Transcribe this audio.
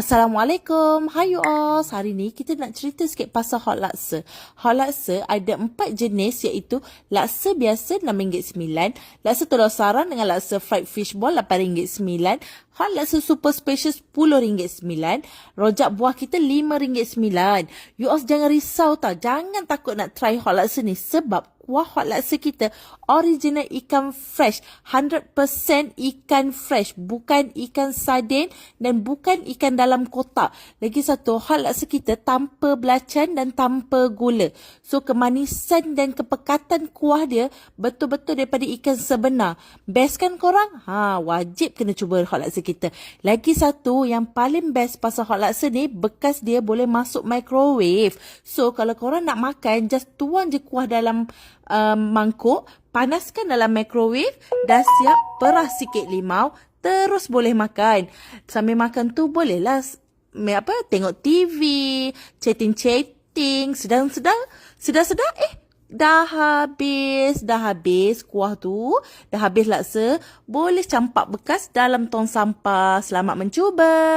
Assalamualaikum. Hi you all. Hari ni kita nak cerita sikit pasal hot laksa. Hot laksa ada empat jenis iaitu laksa biasa RM6.9, laksa telur sarang dengan laksa fried fish ball RM8.9, hot laksa super special RM10.9, rojak buah kita RM5.9. You all jangan risau tau. Jangan takut nak try hot laksa ni sebab kuah hot laksa kita original ikan fresh 100% ikan fresh bukan ikan sardin dan bukan ikan dalam kotak lagi satu hot laksa kita tanpa belacan dan tanpa gula so kemanisan dan kepekatan kuah dia betul-betul daripada ikan sebenar best kan korang ha wajib kena cuba hot laksa kita lagi satu yang paling best pasal hot laksa ni bekas dia boleh masuk microwave so kalau korang nak makan just tuang je kuah dalam um, mangkuk, panaskan dalam microwave, dah siap perah sikit limau, terus boleh makan. Sambil makan tu bolehlah apa tengok TV, chatting-chatting, sedang-sedang, sedang-sedang eh dah habis, dah habis kuah tu, dah habis laksa, boleh campak bekas dalam tong sampah. Selamat mencuba.